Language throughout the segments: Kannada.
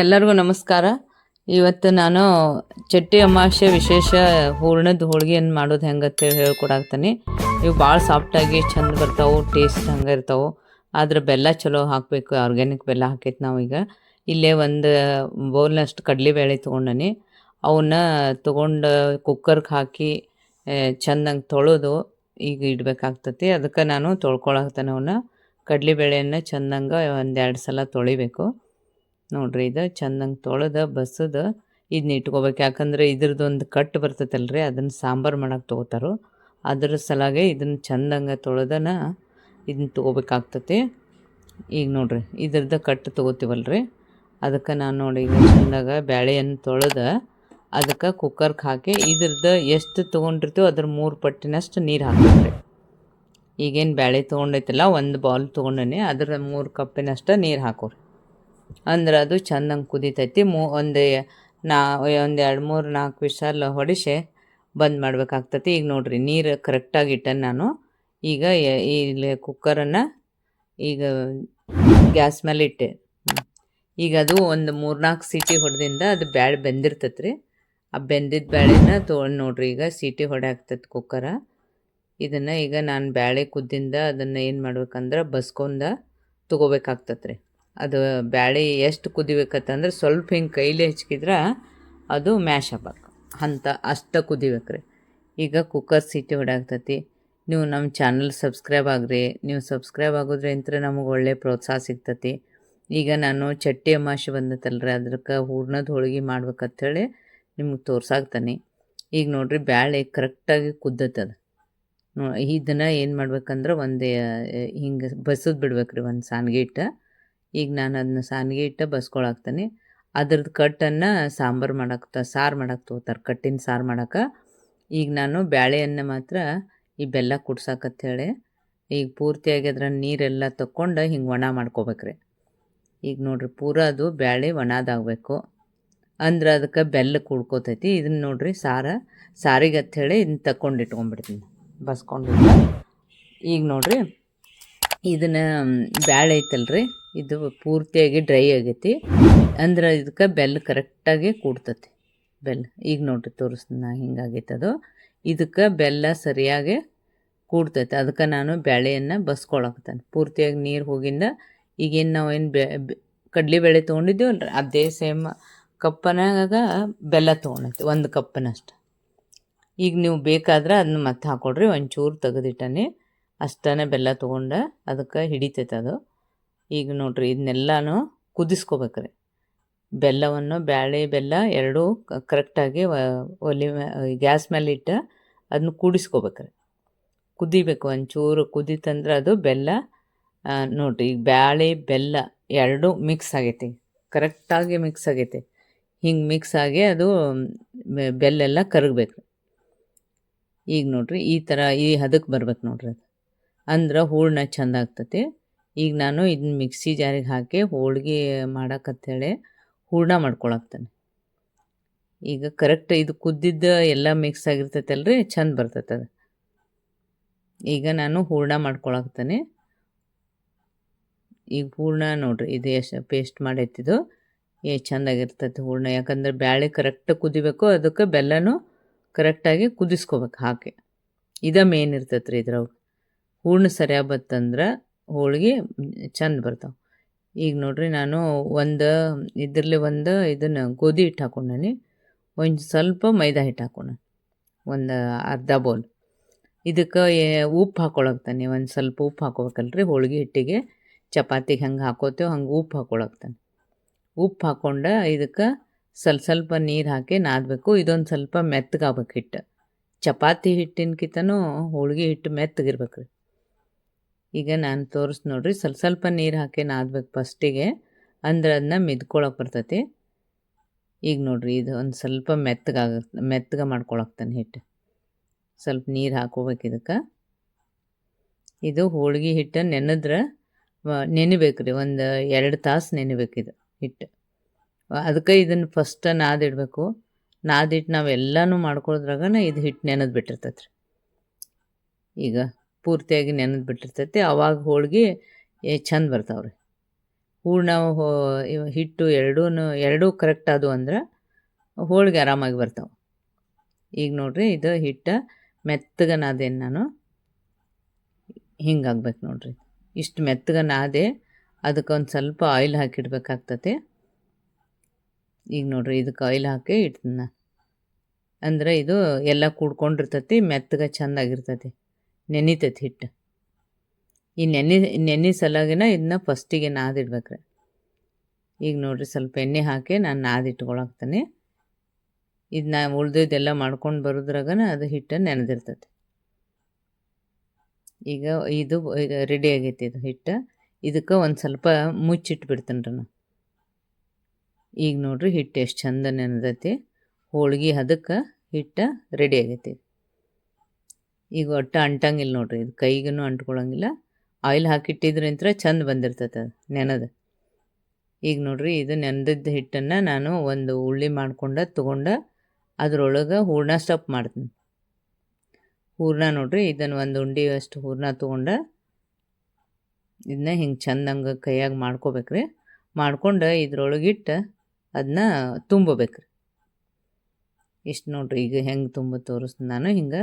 ಎಲ್ಲರಿಗೂ ನಮಸ್ಕಾರ. ಇವತ್ತು ನಾನು ಚಟ್ಟಿ ಅಮಾವಾಸ್ಯೆ ವಿಶೇಷ ಹೂರ್ಣದ ಹೋಳಿಗೆಯನ್ನು ಮಾಡೋದು ಹೆಂಗೆ ಅಂತೇಳಿ ಹೇಳ್ಕೊಡಾಕ್ತೀನಿ ಇವು ಭಾಳ ಸಾಫ್ಟಾಗಿ ಚಂದ ಬರ್ತಾವೆ ಟೇಸ್ಟ್ ಹಂಗೆ ಇರ್ತಾವೆ. ಆದ್ರೆ ಬೆಲ್ಲ ಚಲೋ ಹಾಕಬೇಕು ಆರ್ಗ್ಯಾನಿಕ್ ಬೆಲ್ಲ ಹಾಕೈತೆ ನಾವೀಗ ಇಲ್ಲೇ ಒಂದು ಬೌಲ್ನಷ್ಟು ಕಡಲೆಬೇಳೆ ತೊಗೊಂಡನಿ. ಅವನ್ನ ತೊಗೊಂಡು ಕುಕ್ಕರ್ಗೆ ಹಾಕಿ ಚೆಂದಂಗೆ ತೊಳೆದು ಈಗ ಇಡಬೇಕಾಗ್ತತಿ. ಅದಕ್ಕೆ ನಾನು ತೊಳ್ಕೊಳಕ್ತಾನೆ ಅವನ್ನ ಕಡಲೆಬೇಳೆಯನ್ನು ಚೆಂದಂಗೆ ಒಂದೆರಡು ಸಲ ತೊಳಿಬೇಕು. ನೋಡ್ರಿ ಇದು ಚಂದಂಗೆ ತೊಳೆದ ಬಸದು ಇದನ್ನ ಇಟ್ಕೋಬೇಕು. ಯಾಕಂದ್ರೆ ಕಟ್ ಬರ್ತೈತಲ್ಲ ಬರ್ತೈತಲ್ರಿ, ಅದನ್ನು ಸಾಂಬಾರು ಮಾಡಕ್ಕೆ ತೊಗೋತಾರೋ. ಅದ್ರ ಸಲಾಗೆ ಇದನ್ನು ಚಂದಂಗೆ ತೊಳೆದನ ಇದನ್ನ ತೊಗೋಬೇಕಾಗ್ತತಿ. ಈಗ ನೋಡ್ರಿ, ಇದ್ರದ್ದು ಕಟ್ಟು ತೊಗೋತೀವಲ್ರಿ. ಅದಕ್ಕೆ ನಾನು ನೋಡಿ ಈಗ ಚಂದಾಗ ಬ್ಯಾಳೆಯನ್ನು ತೊಳೆದು, ಅದಕ್ಕೆ ಕುಕ್ಕರ್ಗೆ ಹಾಕಿ ಇದ್ರದ್ದು ಎಷ್ಟು ತೊಗೊಂಡಿರ್ತೀವೋ ಅದ್ರ ಮೂರು ಪಟ್ಟಿನಷ್ಟು ನೀರು ಹಾಕ್ತೀವಿ ಈಗೇನು ಬ್ಯಾಳೆ ತೊಗೊಂಡೈತಲ್ಲ, ಒಂದು ಬಾಲ್ ತೊಗೊಂಡೇನೆ, ಅದ್ರ ಮೂರು ಕಪ್ಪಿನಷ್ಟು ನೀರು ಹಾಕೋರಿ. ಅಂದ್ರೆ ಅದು ಚಂದಂಗೆ ಕುದೀತೈತಿ. ಮೂ, ಒಂದು ನಾ, ಒಂದು ಎರಡು, ಮೂರು ನಾಲ್ಕು ವಿಷಲ್ ಹೊಡಿಸಿ ಬಂದ್ ಮಾಡ್ಬೇಕಾಗ್ತತಿ. ಈಗ ನೋಡ್ರಿ, ನೀರು ಕರೆಕ್ಟಾಗಿ ಇಟ್ಟೆ ನಾನು. ಈಗ ಇಲ್ಲಿ ಕುಕ್ಕರನ್ನು ಈಗ ಗ್ಯಾಸ್ ಮೇಲೆ ಇಟ್ಟೆ. ಈಗ ಅದು ಒಂದು ಮೂರ್ನಾಲ್ಕು ಸೀಟಿ ಹೊಡೆದಿಂದ ಅದು ಬ್ಯಾಳೆ ಬೆಂದಿರ್ತೈತೆ ಆ ಬೆಂದಿದ ಬ್ಯಾಳೆನ ತೊಗೊಂಡು ನೋಡ್ರಿ, ಈಗ ಸೀಟಿ ಆಗ್ತೈತೆ ಕುಕ್ಕರ ಇದನ್ನು ಈಗ ನಾನು ಬ್ಯಾಳೆ ಕುದ್ದಿಂದ ಅದನ್ನು ಏನು ಮಾಡ್ಬೇಕಂದ್ರೆ ಬಸ್ಕೊಂಡ ತೊಗೋಬೇಕಾಗ್ತೈತೆ ರೀ ಅದು ಬ್ಯಾಳೆ ಎಷ್ಟು ಕುದಿಬೇಕತ್ತಂದ್ರೆ ಸ್ವಲ್ಪ ಹಿಂಗೆ ಕೈಲಿ ಹೆಚ್ಕಿದ್ರೆ ಅದು ಮ್ಯಾಶ್ ಆಗ್ಬೇಕು. ಅಂತ ಅಷ್ಟು ಕುದಿಬೇಕ್ರಿ. ಈಗ ಕುಕ್ಕರ್ ಸೀಟಿ ಹೊಡಾಕ್ತತಿ ನೀವು ನಮ್ಮ ಚಾನಲ್ ಸಬ್ಸ್ಕ್ರೈಬ್ ಆಗ್ರಿ. ನೀವು ಸಬ್ಸ್ಕ್ರೈಬ್ ಆಗೋದ್ರಿಂತ ನಮಗೆ ಒಳ್ಳೆ ಪ್ರೋತ್ಸಾಹ ಸಿಗ್ತತಿ. ಈಗ ನಾನು ಚಟ್ಟಿ ಅಮಾಸೆ ಬಂದತಲ್ರಿ ಅದಕ್ಕೆ ಹೂರ್ಣದ ಹೋಳಿಗೆ ಮಾಡ್ಬೇಕಂತೇಳಿ ನಿಮ್ಗೆ ತೋರ್ಸಾಕ್ತಾನೆ. ಈಗ ನೋಡಿರಿ ಬ್ಯಾಳೆ ಕರೆಕ್ಟಾಗಿ ಕುದ್ದತ್ತದ ನೋ ಇದನ್ನು ಏನು ಮಾಡ್ಬೇಕಂದ್ರೆ ಒಂದು, ಹಿಂಗೆ ಬಸದ್ ಬಿಡ್ಬೇಕು ರೀ ಒಂದು ಸಾನ್ಗೆ ಇಟ್ಟು. ಈಗ ನಾನು ಅದನ್ನ ಸಾನಿಗೆ ಇಟ್ಟು ಬಸ್ಕೊಳಾಕ್ತಾನೆ. ಅದ್ರದ್ದು ಕಟ್ಟನ್ನು ಸಾಂಬಾರು ಮಾಡಕ್ಕೆ ಸಾರು ಮಾಡಕ್ಕೆ ತೊಗೋತಾರೆ ಕಟ್ಟಿನ ಸಾರು ಮಾಡಕ್ಕೆ ಈಗ ನಾನು ಬ್ಯಾಳೆಯನ್ನು ಮಾತ್ರ ಈ ಬೆಲ್ಲ ಕುಡ್ಸಾಕತ್ತೇಳಿ ಈಗ ಪೂರ್ತಿಯಾಗಿ ಅದರ ನೀರೆಲ್ಲ ತಕ್ಕೊಂಡು ಹಿಂಗೆ ಒಣ ಮಾಡ್ಕೋಬೇಕ್ರಿ. ಈಗ ನೋಡ್ರಿ ಪೂರ ಅದು ಬ್ಯಾಳೆ ಒಣದಾಗಬೇಕು. ಅಂದ್ರೆ ಅದಕ್ಕೆ ಬೆಲ್ಲ ಕುಡ್ಕೋತೈತಿ. ಇದನ್ನ ನೋಡ್ರಿ ಸಾರ, ಸಾರಿಗೆ ಅಂಥೇಳಿ ಇದನ್ನ ತಕ್ಕೊಂಡು ಇಟ್ಕೊಂಡ್ಬಿಡ್ತೀನಿ. ಬಸ್ಕೊಂಡು ಈಗ ನೋಡ್ರಿ, ಇದನ್ನ ಬ್ಯಾಳೆ ಐತಲ್ರಿ. ಇದು ಪೂರ್ತಿಯಾಗಿ ಡ್ರೈ ಆಗೈತಿ. ಅಂದ್ರೆ ಇದಕ್ಕೆ ಬೆಲ್ಲ ಕರೆಕ್ಟಾಗಿ ಕೂಡ್ತತಿ. ಬೆಲ್ಲ ಈಗ ನೋಡ್ರಿ ತೋರಿಸ್ತೀನಿ ನಾ ಅದು. ಇದಕ್ಕೆ ಬೆಲ್ಲ ಸರಿಯಾಗಿ ಕೂಡ್ತೈತೆ. ಅದಕ್ಕೆ ನಾನು ಬ್ಯಾಳೆಯನ್ನು ಬಸ್ಕೊಳಕ್ತಾನೆ ಪೂರ್ತಿಯಾಗಿ ನೀರು ಹೋಗಿಂದ ಈಗೇನು ನಾವು ಏನು ಬೆ ಕಡಲೆಬೇಳೆ ತೊಗೊಂಡಿದ್ದೀವಲ್ಲ ಅದೇ ಸೇಮ್ ಕಪ್ಪನಾಗ ಬೆಲ್ಲ ತೊಗೊಂಡೈತಿ ಒಂದು ಕಪ್ಪನಷ್ಟು. ಈಗ ನೀವು ಬೇಕಾದ್ರೆ ಅದನ್ನ ಮತ್ತೆ ಹಾಕೊಡ್ರಿ. ಒಂಚೂರು ತೆಗೆದಿಟ್ಟನೆ. ಅಷ್ಟನೇ ಬೆಲ್ಲ ತೊಗೊಂಡು ಅದಕ್ಕೆ ಹಿಡಿತೈತೆ ಅದು. ಈಗ ನೋಡ್ರಿ ಇದನ್ನೆಲ್ಲನೂ ಕುದಿಸ್ಕೋಬೇಕ್ರಿ. ಬೆಲ್ಲವನ್ನು ಬ್ಯಾಳೆ ಬೆಲ್ಲ ಎರಡೂ ಕರೆಕ್ಟಾಗಿ ಒಲಿ ಗ್ಯಾಸ್ ಮೇಲೆ ಇಟ್ಟು ಅದನ್ನ ಕೂಡಿಸ್ಕೋಬೇಕ್ರಿ. ಕುದಿಬೇಕು ಒಂಚೂರು ಕುದಿತಂದ್ರೆ ಅದು ಬೆಲ್ಲ ನೋಡಿರಿ ಈಗ ಬ್ಯಾಳೆ ಬೆಲ್ಲ ಎರಡೂ ಮಿಕ್ಸ್ ಆಗೈತಿ. ಕರೆಕ್ಟಾಗಿ ಮಿಕ್ಸ್ ಆಗೈತಿ. ಹಿಂಗೆ ಮಿಕ್ಸ್ ಆಗಿ ಅದು ಬೆಲ್ಲೆಲ್ಲ ಕರಗಬೇಕು. ಈಗ ನೋಡ್ರಿ ಈ ಥರ ಈ ಹದಕ್ಕೆ ಬರ್ಬೇಕು ನೋಡ್ರಿ ಅದು. ಅಂದ್ರೆ ಹೂರ್ಣ ಚಂದ ಆಗ್ತತಿ. ಈಗ ನಾನು ಇದನ್ನ ಮಿಕ್ಸಿ ಜಾರಿಗೆ ಹಾಕಿ ಹೋಳ್ಗೆ ಮಾಡಕ್ಕಂಥೇಳಿ ಹೂರ್ಣ ಮಾಡ್ಕೊಳಕ್ತಾನೆ. ಈಗ ಕರೆಕ್ಟ್ ಇದು ಕುದ್ದಿದ್ದ ಎಲ್ಲ ಮಿಕ್ಸ್ ಆಗಿರ್ತೈತಲ್ರಿ, ಚಂದ ಬರ್ತೈತೆ ಅದು. ಈಗ ನಾನು ಹೂರ್ಣ ಮಾಡ್ಕೊಳಕ್ತಾನೆ. ಈಗ ಹೂರ್ಣ ನೋಡ್ರಿ, ಇದು ಎಷ್ಟು ಪೇಸ್ಟ್ ಮಾಡೈತಿದು ಏ ಚೆಂದಾಗಿರ್ತೈತೆ ಹೂರ್ಣ. ಯಾಕಂದ್ರೆ ಬ್ಯಾಳೆ ಕರೆಕ್ಟ್ ಕುದಿಬೇಕು, ಅದಕ್ಕೆ ಬೆಲ್ಲನೂ ಕರೆಕ್ಟಾಗಿ ಕುದಿಸ್ಕೋಬೇಕು ಹಾಕಿ. ಇದ ಮೇನ್ ಇರ್ತೈತೆ ರೀ ಇದ್ರಾಗ ಹೂರ್ಣ ಸರಿಯಾಗಿ ಬತ್ತಂದ್ರೆ ಹೋಳ್ಗೆ, ಚಂದ ಬರ್ತಾವೆ. ಈಗ ನೋಡ್ರಿ ನಾನು ಒಂದು, ಇದರಲ್ಲಿ ಒಂದು ಇದನ್ನು ಗೋಧಿ ಹಿಟ್ಟು ಹಾಕೊಂಡನಿ. ಒಂದು ಸ್ವಲ್ಪ ಮೈದಾ ಹಿಟ್ಟು ಹಾಕೋಣ ಒಂದು ಅರ್ಧ ಬೌಲ್ ಇದಕ್ಕೆ ಉಪ್ಪು ಹಾಕೊಳಕ್ತಾನೆ. ಒಂದು ಸ್ವಲ್ಪ ಉಪ್ಪು ಹಾಕೋಬೇಕಲ್ರಿ ಹೋಳಿಗೆ ಹಿಟ್ಟಿಗೆ. ಚಪಾತಿಗೆ ಹೆಂಗೆ ಹಾಕೋತೇವೆ, ಹಂಗೆ ಉಪ್ಪು ಹಾಕೊಳಕ್ತಾನೆ. ಉಪ್ಪು ಹಾಕ್ಕೊಂಡು ಇದಕ್ಕೆ ಸ್ವಲ್ಪ ಸ್ವಲ್ಪ ನೀರು ಹಾಕಿ ನಾದಬೇಕು. ಇದೊಂದು ಸ್ವಲ್ಪ ಮೆತ್ತಗಾಗಬೇಕು ಹಿಟ್ಟು ಚಪಾತಿ ಹಿಟ್ಟಿನ್ಕಿಂತನೂ ಹೋಳಿಗೆ ಹಿಟ್ಟು ಮೆತ್ತಗಿರ್ಬೇಕು ರೀ ಈಗ ನಾನು ತೋರಿಸ್ ನೋಡ್ರಿ, ಸ್ವಲ್ಪ ಸ್ವಲ್ಪ ನೀರು ಹಾಕಿ ನಾದ್ಬೇಕು ಫಸ್ಟಿಗೆ. ಅಂದ್ರೆ ಅದನ್ನ ಮಿದ್ಕೊಳಕ್ಕೆ ಬರ್ತೈತಿ. ಈಗ ನೋಡ್ರಿ, ಇದು ಒಂದು ಸ್ವಲ್ಪ ಮೆತ್ತಗಾಗ ಮೆತ್ತಗೆ ಮಾಡ್ಕೊಳಕ್ತಾನೆ ಹಿಟ್ಟು ಸ್ವಲ್ಪ ನೀರು ಹಾಕೋಬೇಕು ಇದಕ್ಕೆ. ಇದು ಹೋಳ್ಗೆ ಹಿಟ್ಟು ನೆನೆದ್ರೆ ನೆನಿಬೇಕು ರೀ ಒಂದು ಎರಡು ತಾಸು ನೆನಿಬೇಕು ಇದು ಹಿಟ್ಟು ಅದಕ್ಕೆ ಇದನ್ನು ಫಸ್ಟ್ ನಾದಿಡಬೇಕು ನಾದಿಟ್ಟು ನಾವೆಲ್ಲನೂ ಮಾಡ್ಕೊಳ್ದ್ರಾಗನ ಇದು ಹಿಟ್ಟು ನೆನೆದು ಬಿಟ್ಟಿರ್ತೈತೆ ರೀ ಈಗ ಪೂರ್ತಿಯಾಗಿ ನೆನೆದು ಬಿಟ್ಟಿರ್ತೈತಿ. ಅವಾಗ ಹೋಳಿಗೆ ಚಂದ ಬರ್ತಾವೆ ರೀ ಹೂರ್ಣ ಹೋ ಹಿಟ್ಟು ಎರಡೂ ಎರಡೂ ಕರೆಕ್ಟ್ ಅದು ಅಂದ್ರೆ ಹೋಳಿಗೆ ಆರಾಮಾಗಿ ಬರ್ತಾವೆ. ಈಗ ನೋಡಿರಿ ಇದು ಹಿಟ್ಟು ಮೆತ್ತಗೆ ನಾನು? ಹಿಂಗಾಗ್ಬೇಕು ನೋಡಿರಿ. ಇಷ್ಟು ಮೆತ್ತಗನಾದೆ ಅದಕ್ಕೆ ಒಂದು ಸ್ವಲ್ಪ ಆಯಿಲ್ ಹಾಕಿಡ್ಬೇಕಾಗ್ತತೆ. ಈಗ ನೋಡಿರಿ ಇದಕ್ಕೆ ಆಯಿಲ್ ಹಾಕಿ ಇಡ್ತೀನಿ. ಅಂದ್ರೆ ಇದು ಎಲ್ಲ ಕೂಡ್ಕೊಂಡಿರ್ತತಿ, ಮೆತ್ತಗೆ ಚೆಂದಾಗಿರ್ತತಿ. ನೆನಿತೈತಿ ಹಿಟ್ಟು. ಈ ನೆನೆ ನೆನೆ ಸಲಾಗಿನ ಇದನ್ನ ಫಸ್ಟಿಗೆ ನಾದಿಡ್ಬೇಕ್ರಿ. ಈಗ ನೋಡಿರಿ ಸ್ವಲ್ಪ ಎಣ್ಣೆ ಹಾಕಿ ನಾನು ನಾದಿಟ್ಕೊಳಕ್ತೀನಿ. ಇದನ್ನ ಉಳ್ದಿದ್ದೆಲ್ಲ ಮಾಡ್ಕೊಂಡು ಬರೋದ್ರಾಗನ ಅದು ಹಿಟ್ಟು ನೆನೆದಿರ್ತೈತಿ. ಈಗ ಇದು ಈಗ ರೆಡಿ ಆಗೈತಿ ಇದು ಹಿಟ್ಟು. ಇದಕ್ಕೆ ಒಂದು ಸ್ವಲ್ಪ ಮುಚ್ಚಿಟ್ಬಿಡ್ತೇನೆ ರೀ ನಾನು ಈಗ ನೋಡ್ರಿ ಹಿಟ್ಟು ಎಷ್ಟು ಚಂದ ನೆನೆದೈತಿ. ಹೋಳ್ಗೆ ಅದಕ್ಕೆ ಹಿಟ್ಟು ರೆಡಿ ಆಗೈತಿ. ಈಗ ಒಟ್ಟು ಅಂಟಂಗಿಲ್ಲ ನೋಡ್ರಿ, ಇದು ಕೈಗೂ ಅಂಟ್ಕೊಳಂಗಿಲ್ಲ. ಆಯಿಲ್ ಹಾಕಿಟ್ಟಿದ್ರಿಂತ್ರ ಚಂದ ಬಂದಿರ್ತೈತೆ ಅದು, ನೆನೆದು. ಈಗ ನೋಡ್ರಿ, ಇದು ನೆನೆದಿದ್ದ ಹಿಟ್ಟನ್ನು ನಾನು ಒಂದು ಉಳ್ಳಿ ಮಾಡ್ಕೊಂಡು, ತೊಗೊಂಡು ಅದರೊಳಗೆ ಹೂರ್ಣ ಸ್ಟಪ್ ಮಾಡ್ತೀನಿ. ಹೂರ್ಣ ನೋಡ್ರಿ, ಇದನ್ನು ಒಂದು ಉಂಡೆ ಅಷ್ಟು ಹೂರ್ಣ ತೊಗೊಂಡು ಇದನ್ನ ಹಿಂಗೆ ಚಂದಂಗೆ ಕೈಯಾಗಿ ಮಾಡ್ಕೋಬೇಕ್ರಿ. ಮಾಡ್ಕೊಂಡು ಇದ್ರೊಳಗಿಟ್ಟು ಅದನ್ನ ತುಂಬಬೇಕ್ರಿ. ಇಷ್ಟು ನೋಡ್ರಿ, ಈಗ ಹೆಂಗೆ ತುಂಬ ತೋರಿಸ್ತೀನಿ ನಾನು, ಹಿಂಗೆ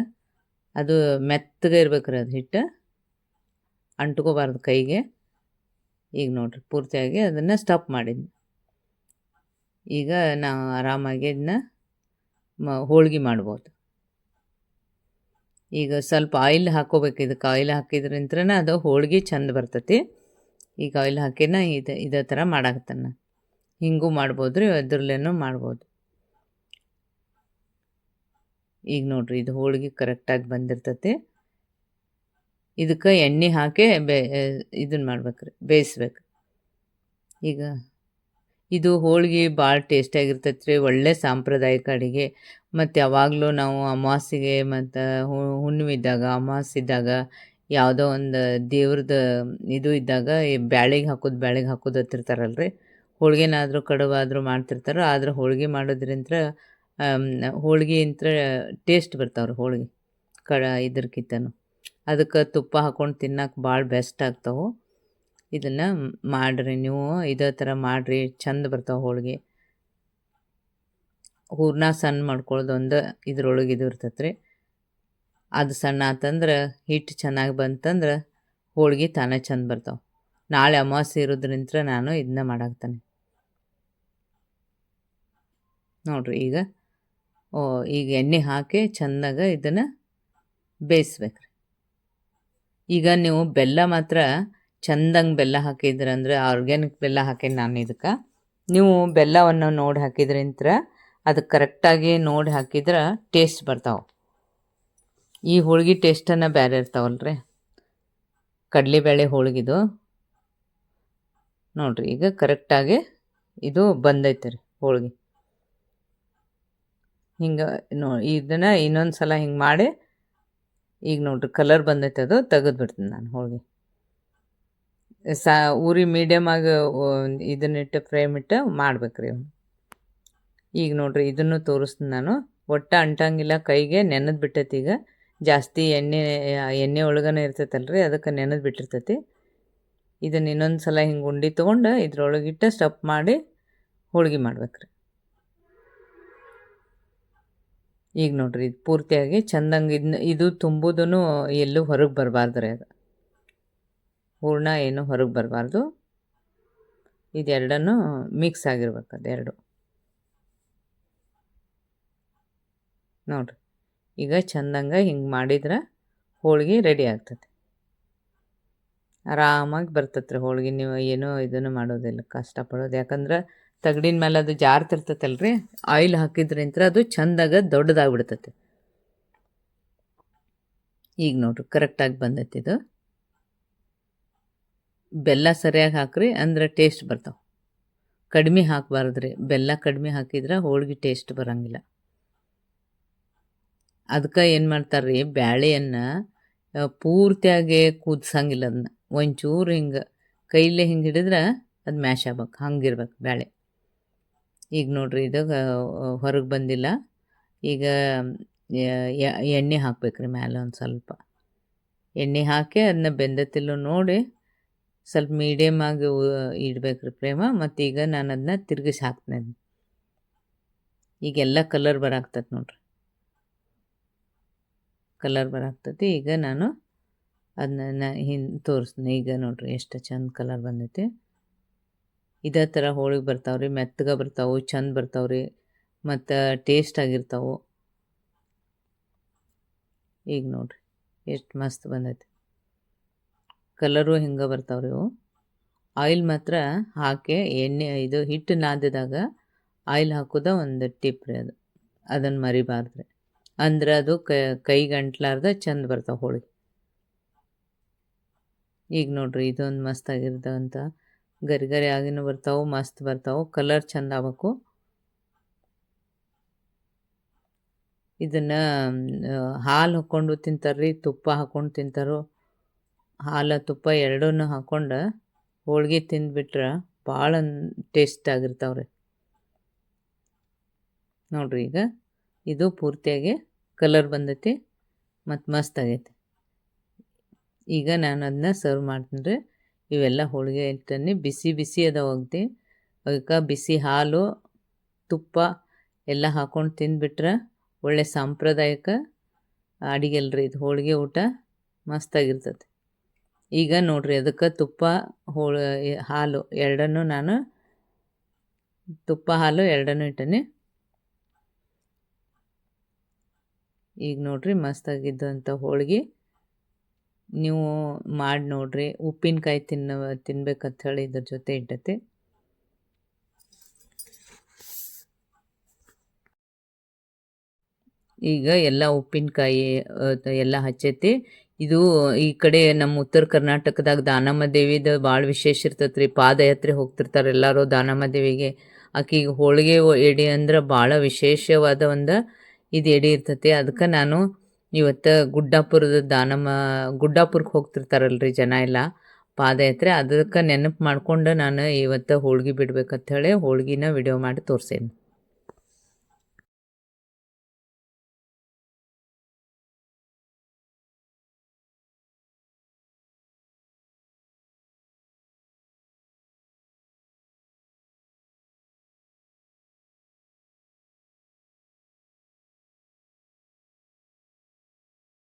ಅದು ಮೆತ್ತಗೆ ಇರ್ಬೇಕ್ರಿ ಅದು ಹಿಟ್ಟು. ಅಂಟ್ಕೋಬಾರ್ದು ಕೈಗೆ. ಈಗ ನೋಡ್ರಿ ಪೂರ್ತಿಯಾಗಿ ಅದನ್ನು ಸ್ಟಾಪ್ ಮಾಡಿದ್ನಿ. ಈಗ ನಾವು ಆರಾಮಾಗಿ ಇದನ್ನ ಮ ಹೋಳ್ಗೆ ಮಾಡ್ಬೋದು. ಈಗ ಸ್ವಲ್ಪ ಆಯಿಲ್ ಹಾಕೋಬೇಕು. ಇದಕ್ಕೆ ಆಯಿಲ್ ಹಾಕಿದ್ರಿಂತ್ರನ ಅದು ಹೋಳ್ಗೆ ಚಂದ ಬರ್ತತಿ. ಈಗ ಆಯಿಲ್ ಹಾಕಿನ ಇದು, ಇದೇ ಥರ ಮಾಡಾಕತ್ತಾನ. ಹಿಂಗೂ ಮಾಡ್ಬೋದು ರೀ ಅದ್ರಲ್ಲೇನೂ ಮಾಡ್ಬೋದು. ಈಗ ನೋಡ್ರಿ, ಇದು ಹೋಳಿಗೆ ಕರೆಕ್ಟಾಗಿ ಬಂದಿರ್ತತಿ. ಇದಕ್ಕೆ ಎಣ್ಣೆ ಹಾಕಿ ಬೇ ಇದನ್ನು ಮಾಡ್ಬೇಕ್ರಿ, ಬೇಯಿಸ್ಬೇಕು. ಈಗ ಇದು ಹೋಳಿಗೆ ಭಾಳ ಟೇಸ್ಟಿಯಾಗಿರ್ತೈತೆ ರೀ, ಒಳ್ಳೆ ಸಾಂಪ್ರದಾಯಿಕ ಅಡುಗೆ. ಮತ್ತು ಯಾವಾಗಲೂ ನಾವು ಅಮಾಸಿಗೆ ಮತ್ತು ಅಮಾವಾಸ್ಯೆ ಇದ್ದಾಗ ಯಾವುದೋ ಒಂದು ದೇವ್ರದ್ದು ಇದು ಇದ್ದಾಗ ಈ ಬ್ಯಾಳಿಗೆ ಹಾಕೋದು ಬ್ಯಾಳಿಗೆ ಹಾಕೋದು ಹತ್ತಿರ್ತಾರಲ್ರಿ. ಹೋಳ್ಗೆನಾದರೂ ಕಡುಬಾದರೂ ಮಾಡ್ತಿರ್ತಾರೆ, ಆದ್ರೆ ಹೋಳಿಗೆ ಮಾಡೋದ್ರಿಂತ ಹೋಳ್ಗೆ ಇಂತ್ರ ಟೇಸ್ಟ್ ಬರ್ತಾವ್ರಿ ಹೋಳ್ಗೆ, ಕಡ ಇದ್ರಕ್ಕಿಂತನೂ ಅದಕ್ಕೆ ತುಪ್ಪ ಹಾಕ್ಕೊಂಡು ತಿನ್ನಕ್ಕೆ ಭಾಳ ಬೆಸ್ಟ್ ಆಗ್ತಾವೆ. ಇದನ್ನು ಮಾಡಿರಿ ನೀವು, ಇದೇ ಥರ ಮಾಡಿರಿ, ಚಂದ ಬರ್ತಾವೆ ಹೋಳಿಗೆ. ಹೂರ್ಣ ಸಣ್ಣ ಮಾಡ್ಕೊಳ್ಳೋದು ಒಂದು ಇದ್ರೊಳಗೆ ಇದು ಇರ್ತೈತೆ ರೀ ಅದು ಸಣ್ಣ ಆತಂದ್ರೆ ಹಿಟ್ಟು ಚೆನ್ನಾಗಿ ಬಂತಂದ್ರೆ ಹೋಳಿಗೆ ತಾನೇ ಚಂದ ಬರ್ತಾವೆ. ನಾಳೆ ಅಮಾವಾಸ್ಯೆ ಇರೋದ್ರಿಂತ ನಾನು ಇದನ್ನ ಮಾಡಾಕ್ತಾನೆ. ನೋಡಿರಿ ಈಗ. ಈಗ ಎಣ್ಣೆ ಹಾಕಿ ಚೆಂದಾಗ ಇದನ್ನು ಬೇಯಿಸ್ಬೇಕು ಈಗ ನೀವು ಬೆಲ್ಲ ಮಾತ್ರ ಚಂದಂಗೆ ಬೆಲ್ಲ ಹಾಕಿದ್ರಂದ್ರೆ ಆರ್ಗ್ಯಾನಿಕ್ ಬೆಲ್ಲ ಹಾಕಿ ನಾನು ಇದಕ್ಕೆ? ನೀವು ಬೆಲ್ಲವನ್ನು ನೋಡಿ ಹಾಕಿದ್ರಿಂತ ಅದು ಕರೆಕ್ಟಾಗಿ ನೋಡಿ ಹಾಕಿದ್ರೆ ಟೇಸ್ಟ್ ಬರ್ತಾವೆ. ಈ ಹೋಳ್ಗೆ ಟೇಸ್ಟನ್ನು ಬೇರೆ ಇರ್ತಾವಲ್ರಿ? ಕಡಲೆಬೇಳೆ ಹೋಳ್ಗಿದು. ನೋಡಿರಿ, ಈಗ ಕರೆಕ್ಟಾಗಿ ಇದು ಬಂದೈತೆ ರೀ ಹೋಳ್ಗೆ. ಹಿಂಗೆ ನೋ, ಇದನ್ನು ಇನ್ನೊಂದು ಸಲ ಹಿಂಗೆ ಮಾಡಿ, ಈಗ ನೋಡ್ರಿ ಕಲರ್ ಬಂದೈತೆ ಅದು, ತೆಗೆದು ಬಿಡ್ತೀನಿ ನಾನು ಹೋಳಿಗೆ. ಸಾ ಮೀಡಿಯಮ್ ಮೀಡಿಯಮಾಗಿ ಇದನ್ನಿಟ್ಟು ಫ್ರೇಮ್ ಇಟ್ಟು ಮಾಡ್ಬೇಕು ರೀ ಈಗ ನೋಡ್ರಿ ಇದನ್ನು ತೋರಿಸ್ತೀನಿ ನಾನು. ಒಟ್ಟು ಅಂಟಂಗಿಲ್ಲ, ಕೈಗೆ ನೆನೆದು ಬಿಟ್ಟೈತಿ ಈಗ. ಜಾಸ್ತಿ ಎಣ್ಣೆ ಎಣ್ಣೆ ಒಳಗನೆ ಇರ್ತೈತಲ್ರಿ, ಅದಕ್ಕೆ ನೆನೆದು ಬಿಟ್ಟಿರ್ತೈತಿ. ಇದನ್ನು ಇನ್ನೊಂದು ಸಲ ಹಿಂಗೆ ಉಂಡೆ ತೊಗೊಂಡು ಇದ್ರೊಳಗಿಟ್ಟು ಸ್ಟಪ್ ಮಾಡಿ ಹೋಳಿಗೆ ಮಾಡ್ಬೇಕು ರೀ ಈಗ ನೋಡ್ರಿ, ಇದು ಪೂರ್ತಿಯಾಗಿ ಚಂದಂಗೆ ಇದನ್ನ ಇದು ತುಂಬುದೂ ಎಲ್ಲೂ ಹೊರಗೆ ಬರಬಾರ್ದು ರೀ ಅದು. ಹೂರ್ಣ ಏನು ಹೊರಗೆ ಬರಬಾರ್ದು. ಇದೆರಡನ್ನು ಮಿಕ್ಸ್ ಆಗಿರ್ಬೇಕು ಅದೆರಡು. ನೋಡ್ರಿ, ಈಗ ಚಂದಂಗೆ ಹಿಂಗೆ ಮಾಡಿದ್ರೆ ಹೋಳಿಗೆ ರೆಡಿ ಆಗ್ತದೆ. ಆರಾಮಾಗಿ ಬರ್ತತ್ರಿ ಹೋಳಿಗೆ, ನೀವು ಏನೂ ಇದನ್ನು ಮಾಡೋದಿಲ್ಲ ಕಷ್ಟಪಡೋದು ಯಾಕಂದ್ರೆ ತಗಡಿನ ಮೇಲೆ ಅದು ಜಾರ್ತಿರ್ತೈತಲ್ರಿ? ಆಯಿಲ್ ಹಾಕಿದ್ರಿಂತ ಅದು ಚಂದಾಗ ದೊಡ್ಡದಾಗ್ಬಿಡ್ತೈತೆ. ಈಗ ನೋಡ್ರಿ ಕರೆಕ್ಟಾಗಿ ಬಂದೈತಿ ಇದು. ಬೆಲ್ಲ ಸರಿಯಾಗಿ ಹಾಕ್ರಿ, ಅಂದ್ರೆ ಟೇಸ್ಟ್ ಬರ್ತಾವೆ. ಕಡಿಮೆ ಹಾಕಬಾರ್ದ್ರಿ, ಬೆಲ್ಲ ಕಡಿಮೆ ಹಾಕಿದ್ರೆ ಹೋಳ್ಗೆ ಟೇಸ್ಟ್ ಬರೋಂಗಿಲ್ಲ. ಅದಕ್ಕೆ ಏನು ಮಾಡ್ತಾರೆ ರೀ ಬ್ಯಾಳೆಯನ್ನು ಪೂರ್ತಿಯಾಗಿ ಕುದಿಸಂಗಿಲ್ಲ ಅದನ್ನ ಒಂಚೂರು ಹಿಂಗೆ, ಕೈಲೇ ಹಿಂಗೆ ಹಿಡಿದ್ರೆ ಅದು ಮ್ಯಾಶ್ ಆಗ್ಬೇಕು, ಹಂಗಿರ್ಬೇಕು ಬ್ಯಾಳೆ. ಈಗ ನೋಡಿರಿ ಇದು ಹೊರಗೆ ಬಂದಿಲ್ಲ. ಈಗ ಎಣ್ಣೆ ಹಾಕ್ಬೇಕು ರೀ ಮ್ಯಾಲೆ ಒಂದು ಸ್ವಲ್ಪ. ಎಣ್ಣೆ ಹಾಕಿ ಅದನ್ನ ಬೆಂದತಿಲ್ಲ ನೋಡಿ ಸ್ವಲ್ಪ ಮೀಡಿಯಮ್ ಆಗಿ ಇಡ್ಬೇಕ್ರಿ ಪ್ರೇಮ. ಮತ್ತು ಈಗ ನಾನು ಅದನ್ನ ತಿರ್ಗಿಸಿ ಈಗ ಈಗೆಲ್ಲ ಕಲರ್ ಬರಾಕ್ತೈತೆ ನೋಡ್ರಿ. ಕಲರ್ ಬರಾಕ್ತತಿ. ಈಗ ನಾನು ಅದನ್ನ ಹಿಂದೆ ತೋರಿಸ್ತೀನಿ. ಈಗ ನೋಡ್ರಿ ಎಷ್ಟು ಚಂದ ಕಲರ್ ಬಂದೈತಿ. ಇದೇ ಥರ ಹೋಳಿಗೆ ಬರ್ತಾವ್ರಿ, ಮೆತ್ತಗೆ ಬರ್ತಾವೆ, ಚಂದ ಬರ್ತಾವ್ರಿ, ಮತ್ತು ಟೇಸ್ಟ್ ಆಗಿರ್ತಾವೆ. ಈಗ ನೋಡ್ರಿ, ಎಷ್ಟು ಮಸ್ತ್ ಬಂದೈತಿ. ಕಲರು ಹಿಂಗೆ ಬರ್ತಾವ್ರಿ ಇವು. ಆಯಿಲ್ ಮಾತ್ರ ಹಾಕಿ, ಎಣ್ಣೆ, ಇದು ಹಿಟ್ಟು ನಾದಿದಾಗ ಆಯಿಲ್ ಹಾಕೋದ ಒಂದು ಟಿಪ್ ರೀ ಅದು. ಅದನ್ನು ಮರಿಬಾರ್ದು ಅಂದ್ರೆ ಅದು ಕೈ ಗಂಟ್ಲಾರ್ದ ಚಂದ ಬರ್ತಾವೆ ಹೋಳಿಗೆ. ಈಗ ನೋಡ್ರಿ, ಇದೊಂದು ಮಸ್ತ್ ಗರಿ ಗರಿ ಆಗಿನೂ ಬರ್ತಾವೆ, ಮಸ್ತ್ ಬರ್ತಾವೆ ಕಲರ್ ಚಂದ ಆಗಬೇಕು. ಇದನ್ನು ಹಾಲು ಹಾಕ್ಕೊಂಡು ತಿಂತಾರ್ರಿ, ತುಪ್ಪ ಹಾಕ್ಕೊಂಡು ತಿಂತಾರೋ, ಹಾಲು, ತುಪ್ಪ ಎರಡೂ ಹಾಕ್ಕೊಂಡು ಹೋಳ್ಗೆ ತಿಂದ್ಬಿಟ್ರೆ ಭಾಳ ಟೇಸ್ಟ್ ಆಗಿರ್ತಾವ್ರಿ. ನೋಡ್ರಿ ಈಗ, ಇದು ಪೂರ್ತಿಯಾಗಿ ಕಲರ್ ಬಂದೈತಿ ಮತ್ತು ಮಸ್ತ್ ಆಗೈತಿ. ಈಗ ನಾನು ಅದನ್ನ ಸರ್ವ್ ಮಾಡ್ತೀನಿ ರೀ ಇವೆಲ್ಲ ಹೋಳಿಗೆ ಇಟ್ಟನಿ ಬಿಸಿ ಬಿಸಿ ಅದ ಹೋಗ್ತಿ. ಅದಕ್ಕೆ ಬಿಸಿ ಹಾಲು, ತುಪ್ಪ ಎಲ್ಲ ಹಾಕ್ಕೊಂಡು ತಿಂದುಬಿಟ್ರೆ ಒಳ್ಳೆ ಸಾಂಪ್ರದಾಯಿಕ ಅಡಿಗೆ ಅಲ್ರಿ ಇದು. ಹೋಳಿಗೆ ಊಟ ಮಸ್ತಾಗಿರ್ತದೆ ಈಗ ನೋಡಿರಿ ಅದಕ್ಕೆ ತುಪ್ಪ, ಹೋಳ ಹಾಲು ಎರಡನ್ನೂ ನಾನು ತುಪ್ಪ, ಹಾಲು ಎರಡನ್ನೂ ಇಟ್ಟನಿ ಈಗ ನೋಡ್ರಿ ಮಸ್ತಾಗಿದ್ದಂಥ ಹೋಳ್ಗೆ. ನೀವು ಮಾಡಿ ನೋಡ್ರಿ. ಉಪ್ಪಿನಕಾಯಿ ತಿನ್ನ ತಿನ್ಬೇಕಂತ ಹೇಳಿ ಇದ್ರ ಜೊತೆ ಇಟ್ಟತಿ. ಈಗ ಎಲ್ಲ ಉಪ್ಪಿನಕಾಯಿ ಎಲ್ಲ ಹಚ್ಚೈತಿ. ಇದು ಈ ಕಡೆ ನಮ್ಮ ಉತ್ತರ ಕರ್ನಾಟಕದಾಗ ದಾನಮ್ಮ ದೇವಿದು ಭಾಳ ವಿಶೇಷ ಇರ್ತೈತೆ ರೀ ಪಾದಯಾತ್ರೆ ಹೋಗ್ತಿರ್ತಾರೆ ಎಲ್ಲರೂ ದಾನಮ್ಮ ದೇವಿಗೆ. ಆಕಿಗೆ ಹೋಳಿಗೆ ಎಡೆ ಅಂದ್ರೆ ಭಾಳ ವಿಶೇಷವಾದ ಒಂದು ಇದು ಎಡೆ ಇರ್ತೈತಿ. ಅದಕ್ಕೆ ನಾನು ಇವತ್ತು ಗುಡ್ಡಾಪುರದ ದಾನಮ್ಮ ಗುಡ್ಡಾಪುರಕ್ಕೆ ಹೋಗ್ತಿರ್ತಾರಲ್ರಿ ಜನ ಎಲ್ಲ ಪಾದಯಾತ್ರೆ. ಅದಕ್ಕೆ ನೆನಪು ಮಾಡ್ಕೊಂಡು ನಾನು ಇವತ್ತು ಹೋಳ್ಗೆ ಬಿಡ್ಬೇಕಂತ ಹೇಳಿ ಹೋಳ್ಗಿನ ವಿಡಿಯೋ ಮಾಡಿ ತೋರಿಸೇನಿ.